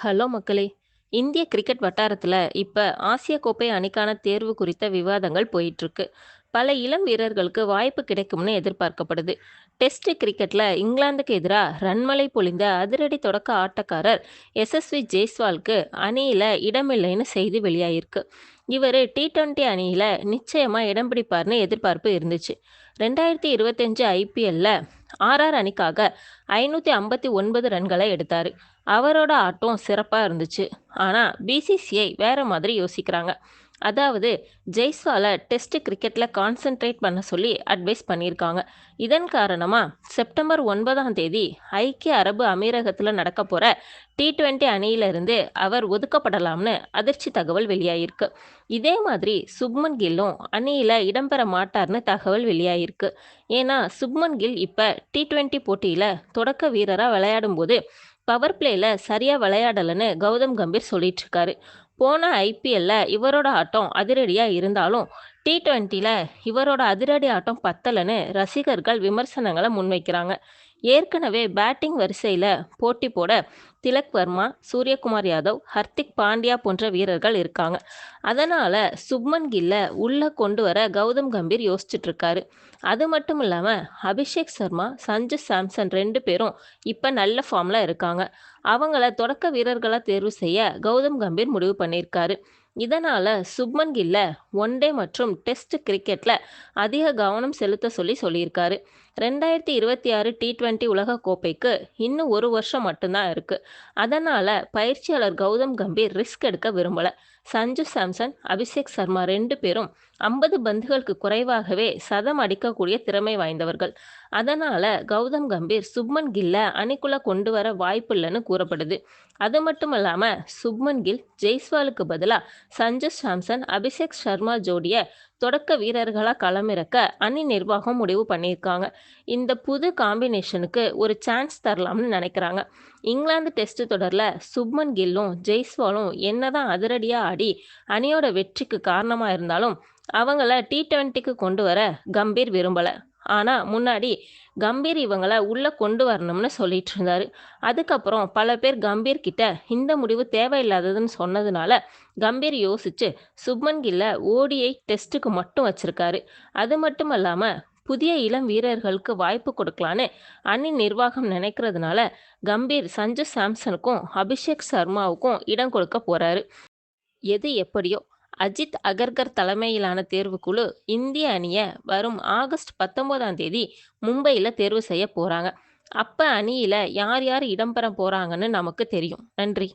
Hello மக்களே! இந்திய cricket வட்டாரத்தில் இப்போ ஆசிய கோப்பை அணிக்கான தேர்வு குறித்த விவாதங்கள் போயிட்டுருக்கு. பல இளம் வீரர்களுக்கு வாய்ப்பு கிடைக்கும்னு எதிர்பார்க்கப்படுது. டெஸ்ட் கிரிக்கெட்ல இங்கிலாந்துக்கு எதிராக ரன்மலை பொழிந்த அதிரடி தொடக்க ஆட்டக்காரர் யசஸ்வி ஜெய்ஸ்வாலுக்கு அணியில இடமில்லைன்னு செய்தி வெளியாயிருக்கு. இவரு டி ட்வெண்ட்டி அணியில் நிச்சயமாக இடம் பிடிப்பார்னு எதிர்பார்ப்பு இருந்துச்சு. ரெண்டாயிரத்தி இருபத்தஞ்சு ஐபிஎல்ல ஆர்ஆர் அணிக்காக ஐநூற்றி ஐம்பத்தி ஒன்பது ரன்களை எடுத்தார் அவரோட ஆட்டம் சிறப்பாக இருந்துச்சு. ஆனால் பிசிசிஐ வேற மாதிரி யோசிக்கிறாங்க. அதாவது ஜெய்ஸ்வால டெஸ்ட் கிரிக்கெட்ல கான்சென்ட்ரேட் பண்ண சொல்லி அட்வைஸ் பண்ணியிருக்காங்க. இதன் காரணமா செப்டம்பர் ஒன்பதாம் தேதி ஐக்கிய அரபு அமீரகத்துல போகிற டி-டுவெண்டி அணியிலிருந்து அவர் ஒதுக்கப்படலாம்னு அதிர்ச்சி தகவல் வெளியாயிருக்கு. இதே மாதிரி சுப்மன் கில்லும் அணியில இடம்பெற மாட்டார்னு தகவல் வெளியாயிருக்கு. ஏன்னா சுப்மன் கில் இப்ப டி-டுவெண்டி போட்டியில தொடக்க வீரரா விளையாடும்போது பவர் பிளேல சரியா விளையாடலன்னு கௌதம் கம்பீர் சொல்லிட்டு இருக்காரு. போன ஐபிஎல்ல இவரோட ஆட்டம் அதிரடியா இருந்தாலும் டி டுவெண்ட்டியில் இவரோட அதிரடி ஆட்டம் பத்தலைன்னு ரசிகர்கள் விமர்சனங்களை முன்வைக்கிறாங்க. ஏற்கனவே பேட்டிங் வரிசையில் போட்டி போட திலக் வர்மா, சூரியகுமார் யாதவ், ஹர்திக் பாண்டியா போன்ற வீரர்கள் இருக்காங்க. அதனால் சுப்மன் கில்ல உள்ளே கொண்டு வர கௌதம் கம்பீர் யோசிச்சுட்ருக்காரு அது மட்டும் இல்லாமல் அபிஷேக் சர்மா, சஞ்சு சாம்சன் ரெண்டு பேரும் இப்போ நல்ல ஃபார்மில் இருக்காங்க. அவங்கள தொடக்க வீரர்களாக தேர்வு செய்ய கௌதம் கம்பீர் முடிவு பண்ணியிருக்காரு. இதனால் சுப்மன் கில்ல ஒன் டே மற்றும் டெஸ்ட் கிரிக்கெட்டில் அதிக கவனம் செலுத்த சொல்லி சொல்லியிருக்காரு. இருபத்தி ஆறு டி டுவெண்ட்டி உலகக் கோப்பைக்கு இன்னும் ஒரு வருஷம் மட்டும்தான் இருக்குது அதனால் பயிற்சியாளர் கௌதம் கம்பீர் ரிஸ்க் எடுக்க விரும்பல. சஞ்சு சாம்சன், அபிஷேக் சர்மா ரெண்டு பேரும் ஐம்பது பந்துகளுக்கு குறைவாகவே சதம் அடிக்கக்கூடிய திறமை வாய்ந்தவர்கள். அதனால் கௌதம் கம்பீர் சுப்மன் கில்ல அணிக்குள்ளே கொண்டு வர வாய்ப்பு இல்லைன்னு கூறப்படுது. அது மட்டும் இல்லாமல் சுப்மன் கில், ஜெய்ஸ்வாலுக்கு பதிலாக சஞ்சு சாம்சன், அபிஷேக் சர்மா ஜோடியை தொடக்க வீரர்களாக களமிறக்க அணி நிர்வாகம் முடிவு பண்ணியிருக்காங்க. இந்த புது காம்பினேஷனுக்கு ஒரு சான்ஸ் தரலாம்னு நினைக்கிறாங்க. இங்கிலாந்து டெஸ்ட் தொடரில் சுப்மன் கில்லும், ஜெய்ஸ்வாலும் என்னதான் அதிரடியாக ஆடி அணியோட வெற்றிக்கு காரணமாக இருந்தாலும் அவங்கள டி ட்வெண்ட்டிக்கு கொண்டு வர கம்பீர் விரும்பலை ஆனால் முன்னாடி கம்பீர் இவங்களை உள்ளே கொண்டு வரணும்னு சொல்லிட்டு இருந்தாரு. அதுக்கப்புறம் பல பேர் கம்பீர் கிட்ட இந்த முடிவு தேவையில்லாததுன்னு சொன்னதுனால கம்பீர் யோசிச்சு சுப்மன் கில்ல ஓடிஐ டெஸ்ட்டுக்கு மட்டும் வச்சிருக்காரு. அது மட்டும் இல்லாமல் புதிய இளம் வீரர்களுக்கு வாய்ப்பு கொடுக்கலான்னு அணி நிர்வாகம் நினைக்கிறதுனால கம்பீர் சஞ்சு சாம்சனுக்கும், அபிஷேக் சர்மாவுக்கும் இடம் கொடுக்க போறாரு. எது எப்படியோ அஜித் அகர்கர் தலைமையிலான தேர்வுக்குழு இந்திய அணியை வரும் ஆகஸ்ட் பத்தொன்பதாம் தேதி மும்பையில் தேர்வு செய்ய போகிறாங்க அப்போ அணியில் யார் யார் இடம்பெற போகிறாங்கன்னு நமக்கு தெரியும். நன்றி!